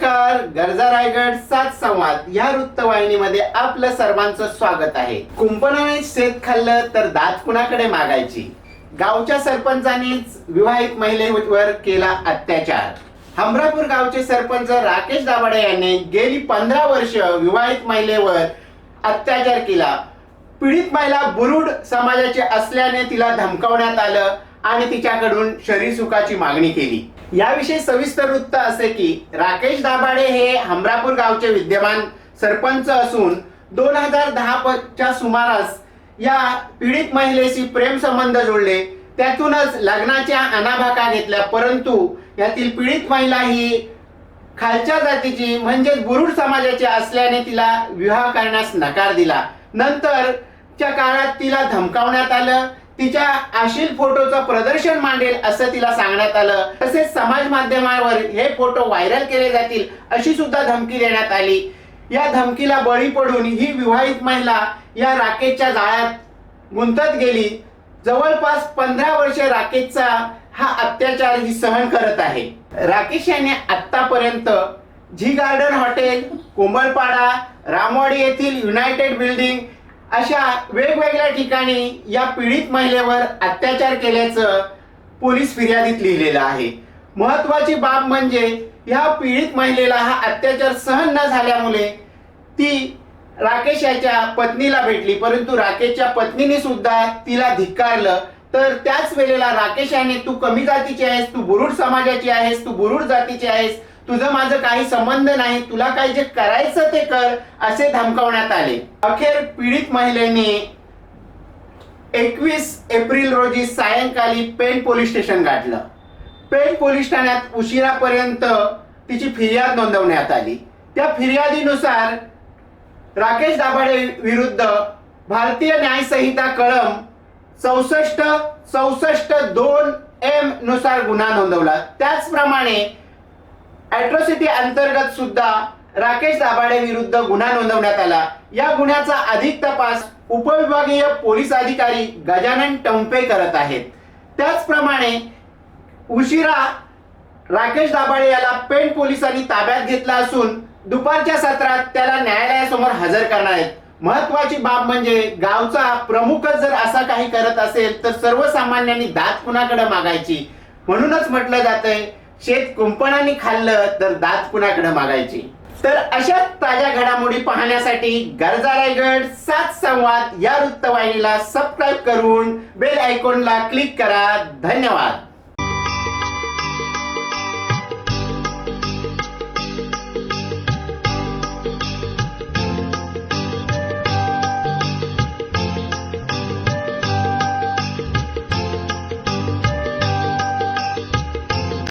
नमस्कार गरजा रायगड सात संवाद. या वृत्तवाहिनीमध्ये आपलं सर्वांचं स्वागत आहे. कुंपणाने शेत खाल्लं तर दात कुणाकडे मागायची? गावच्या सरपंचानेच विवाहित महिलेवर केला अत्याचार. हमरापूर गावचे सरपंच राकेश दाभाडे यांनी गेली पंधरा वर्ष विवाहित महिलेवर अत्याचार केला. पीडित महिला बुरुड समाजाची असल्याने तिला धमकावण्यात आलं. आणि तिच्याकडून शरीर सुखाची मागणी केली. याविषयी सविस्तर वृत्त असे की राकेश दाभाडे हे हमरापूर गावचे विद्यमान सरपंच असून दोन हजार दहाच्या सुमारास या पीडित महिलेशी प्रेम संबंध जोडले. त्यातूनच लग्नाच्या अनाभाका घेतल्या. परंतु यातील पीडित महिला ही खालच्या जातीची म्हणजेच बुरुड समाजाची असल्याने तिला विवाह करण्यास नकार दिला. नंतरच्या काळात तिला धमकावण्यात आलं. तिच्या आशील फोटोचं प्रदर्शन मांडेल असं तिला सांगण्यात आलं. तसेच समाज माध्यमावर हे फोटो व्हायरल केले जातील अशी सुद्धा धमकी देण्यात आली. या धमकीला बळी पडून ही विवाहित महिला या राकेशच्या जाळ्यात गुंतत गेली. जवळपास पंधरा वर्षे राकेशचा हा अत्याचार ही सहन करत आहे. राकेश याने आतापर्यंत Zee garden hotel Kombalpada Ramwadi येथील युनायटेड बिल्डिंग अशा वेगवेगळ्या ठिकाणी या पीडित महिलेवर अत्याचार केल्याचं पोलीस फिर्यादीत लिहिलेलं आहे. महत्वाची बाब म्हणजे ह्या पीडित महिलेला हा अत्याचार सहन न झाल्यामुळे ती राकेश याच्या पत्नीला भेटली. परंतु राकेशच्या पत्नीने सुद्धा तिला धिक्कारलं. तर त्याच वेळेला राकेश याने तू कमी जातीची आहेस तू बुरुड समाजाची आहेस तू बुरुड जातीची आहेस तुझं माझं काही संबंध नाही तुला काही जे करायचं ते कर असे धमकावण्यात आले. अखेर पीडित महिलेने एकवीस एप्रिल रोजी सायंकाळी पेण पोलीस स्टेशन गाठलं. पेण पोलीस ठाण्यात उशिरापर्यंत तिची फिर्याद नोंदवण्यात आली. त्या फिर्यादीनुसार राकेश दाभाडे विरुद्ध भारतीय न्यायसंहिता कळम चौसष्ट चौसष्ट दोन एमनुसार गुन्हा नोंदवला. त्याचप्रमाणे अॅट्रॉसिटी अंतर्गत सुद्धा राकेश दाभाडे विरुद्ध गुन्हा नोंदवण्यात आला. या गुन्ह्याचा अधिक तपास उपविभागीय पोलीस अधिकारी गजानन टंपे करत आहेत. त्याचप्रमाणे उशिरा राकेश दाभाडे याला पेण पोलिसांनी ताब्यात घेतला असून दुपारच्या सत्रात त्याला न्यायालयासमोर हजर करणार आहेत. महत्वाची बाब म्हणजे गावचा प्रमुखच जर असा काही करत असेल तर सर्वसामान्यांनी दात कुणाकडे मागायची? म्हणूनच म्हटलं जातंय शेत कुंपणाने खाल्लं तर दात कुणाकडे मागायची? तर अशा ताज्या घडामोडी पाहण्यासाठी गरजा रायगड सात संवाद या वृत्तवाहिनीला सबस्क्राईब करून बेल आयकॉनला क्लिक करा. धन्यवाद.